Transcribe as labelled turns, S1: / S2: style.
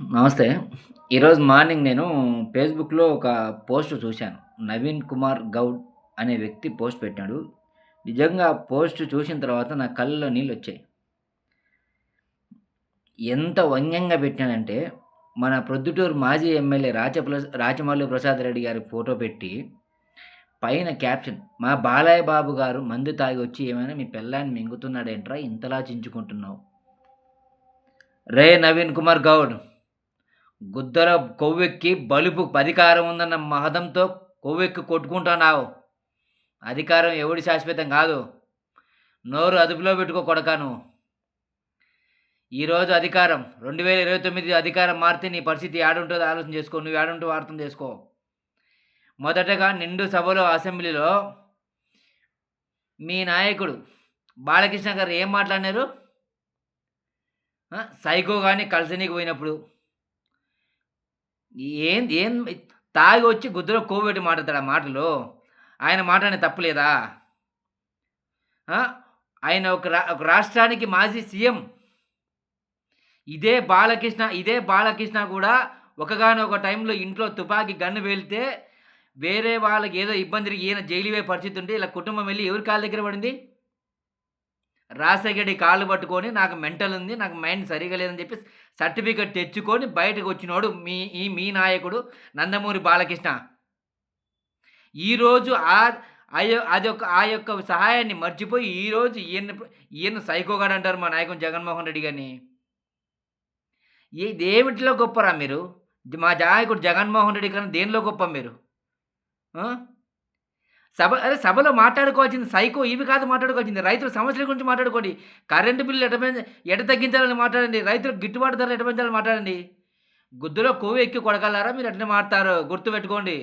S1: నమస్తే. ఈరోజు మార్నింగ్ నేను ఫేస్‌బుక్‌లో ఒక పోస్ట్ చూశాను. నవీన్ కుమార్ గౌడ్ అనే వ్యక్తి పోస్ట్ పెట్టాడు. నిజంగా పోస్ట్ చూసిన తర్వాత నా కళ్ళలో నీళ్ళు వచ్చాయి ఎంత వంగ్యంగా పెట్టానంటే, మన ప్రొద్దుటూరు మాజీ ఎమ్మెల్యే రాచప్ల రాచమల్లు ప్రసాద్ రెడ్డి గారి ఫోటో పెట్టి, పైన క్యాప్షన్ "మా బాలయ్య బాబు గారు మందు తాగి వచ్చి ఏమైనా మీ పెళ్ళాన్ని మింగుతున్నాడేంట్రా ఇంతలా చించుకుంటున్నావు?" రే నవీన్ కుమార్ గౌడ్ గుద్దల కొవ్వెక్కి బలుపు అధికారం ఉందన్న మహదంతో కొవ్వెక్కి కొట్టుకుంటున్నావు. అధికారం ఎవడి శాశ్వతం కాదు. నోరు అదుపులో పెట్టుకో కొడకా నువ్వు. ఈరోజు అధికారం 2029 అధికారం మారితే నీ పరిస్థితి ఏడుంటుందో ఆలోచన చేసుకో. నువ్వు ఏడుంటావో అర్థం చేసుకో. మొదటగా నిండు సభలో అసెంబ్లీలో మీ నాయకుడు బాలకృష్ణ గారు ఏం మాట్లాడినారు? సైకో కానీ కలిసినీకి పోయినప్పుడు. ఏంది ఏం తాగి వచ్చి గుద్దులో కోవిడ్ పెట్టి ఆ మాటలు? ఆయన మాట తప్పలేదా ఆయన ఒక రా ఒక రాష్ట్రానికి మాజీ సీఎం. ఇదే బాలకృష్ణ ఇదే బాలకృష్ణ కూడా ఒకగానో ఒక టైంలో ఇంట్లో తుపాకీ గన్ను వెళ్తే వేరే వాళ్ళకి ఏదో ఇబ్బంది ఈయన జైలు పరిస్థితి ఉంటే ఇలా కుటుంబం వెళ్ళి ఎవరి కాళ్ళ దగ్గర పడింది? రాసగడి రెడ్డి కాళ్ళు పట్టుకొని నాకు మెంటల్ ఉంది. నాకు మైండ్ సరిగా లేదని చెప్పి సర్టిఫికెట్ తెచ్చుకొని బయటకు వచ్చినోడు మీ ఈ మీ నాయకుడు నందమూరి బాలకృష్ణ. ఈరోజు ఆ అది ఒక ఆ యొక్క సహాయాన్ని మర్చిపోయి ఈరోజు ఈయన్ని ఈయన సైకోగాడు అంటారు మా నాయకుడు జగన్మోహన్ రెడ్డి గారిని. ఇది ఏమిటిలో గొప్పరా మీరు? మా నాయకుడు జగన్మోహన్ రెడ్డి కన్నా దేనిలో గొప్ప మీరు? సభ అదే సభలో మాట్లాడుకోవాల్సింది సైకో ఇవి కాదు మాట్లాడుకోవాల్సింది. రైతుల సమస్యల గురించి మాట్లాడుకోండి. కరెంటు బిల్లు ఎట ఎట తగ్గించాలని మాట్లాడండి. రైతులకు గిట్టుబాటు ధరలు ఎట పెంచాలని మాట్లాడండి. గుద్దులో కొవ్వు ఎక్కి కొడగలరా మీరు అట్లనే మాట్లాడతారు. గుర్తుపెట్టుకోండి.